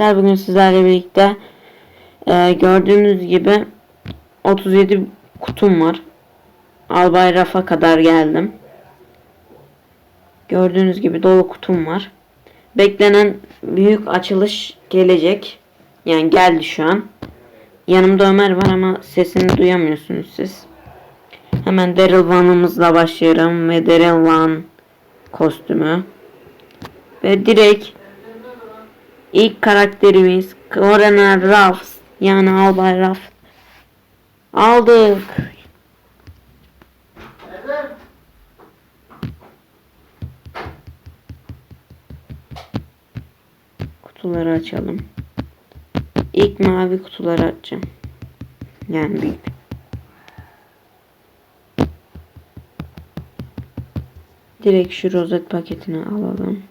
arkadaşlar bugün sizlerle birlikte e, gördüğünüz gibi 37 kutum var. Albay Rafa kadar geldim. Gördüğünüz gibi dolu kutum var. Beklenen büyük açılış gelecek. Yani geldi şu an. Yanımda Ömer var ama sesini duyamıyorsunuz siz. Hemen Daryl Van'ımızla başlıyorum ve Daryl Van kostümü. Ve direkt ilk karakterimiz Corona Ruffs yani Albay Ruff. Aldık. Kutuları açalım. İlk mavi kutuları açacağım. Yani büyük. Direkt şu rozet paketini alalım.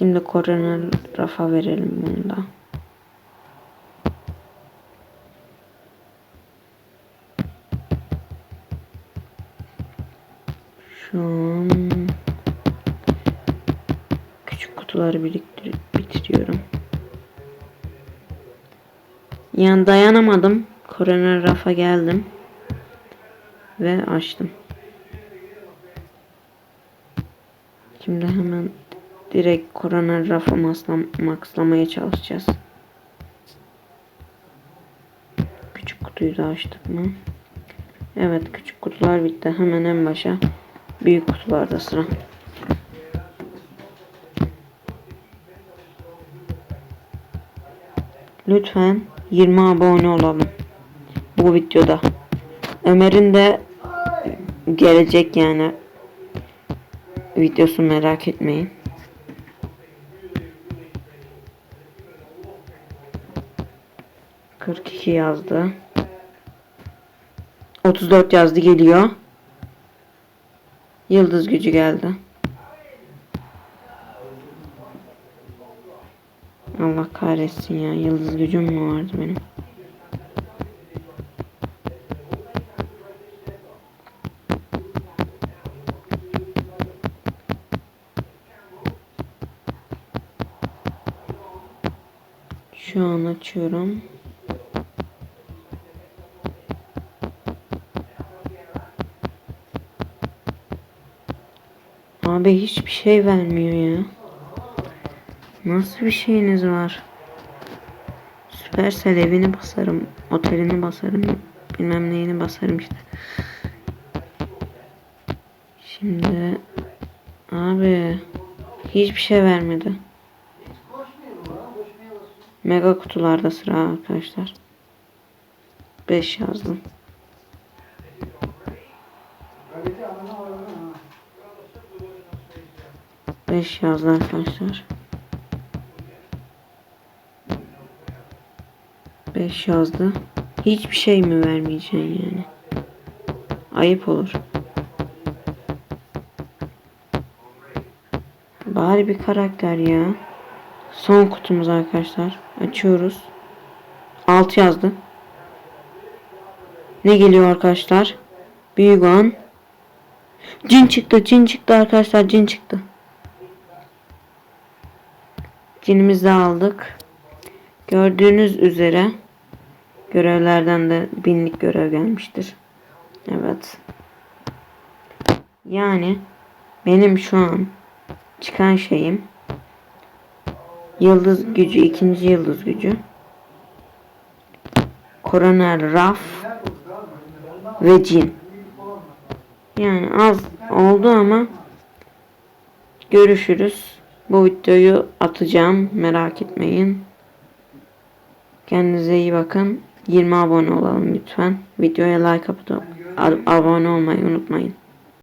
Şimdi korona rafa verelim bunu da. Şu an küçük kutuları biriktir bitiriyorum. Yani dayanamadım. Korona rafa geldim. Ve açtım. Şimdi hemen direkt korona rafı maslam, maxlamaya çalışacağız. Küçük kutuyu da açtık mı? Evet küçük kutular bitti. Hemen en başa büyük kutularda sıra. Lütfen 20 abone olalım. Bu videoda. Ömer'in de gelecek yani videosu merak etmeyin. Kırk iki yazdı. 34 yazdı geliyor. Yıldız gücü geldi. Allah kahretsin ya. Yıldız gücüm mü vardı benim? Şu an açıyorum. Abi hiçbir şey vermiyor ya. Nasıl bir şeyiniz var? Süpersel evini basarım. Otelini basarım. Bilmem neyini basarım işte. Şimdi abi hiçbir şey vermedi. Mega kutularda sıra arkadaşlar. 5 yazdım. Beş yazdı arkadaşlar. 5 yazdı. Hiçbir şey mi vermeyeceksin yani? Ayıp olur. Bari bir karakter ya. Son kutumuz arkadaşlar. Açıyoruz. 6 yazdı. Ne geliyor arkadaşlar? Büyük an. Cin çıktı. Cin çıktı arkadaşlar. Cin çıktı. Cinimizi de aldık. Gördüğünüz üzere görevlerden de binlik görev gelmiştir. Evet. Yani benim şu an çıkan şeyim yıldız gücü ikinci yıldız gücü koroner raf ve cin. Yani az oldu ama görüşürüz. Bu videoyu atacağım. Merak etmeyin. Kendinize iyi bakın. 20 abone olalım lütfen. Videoya like atıp abone olmayı unutmayın.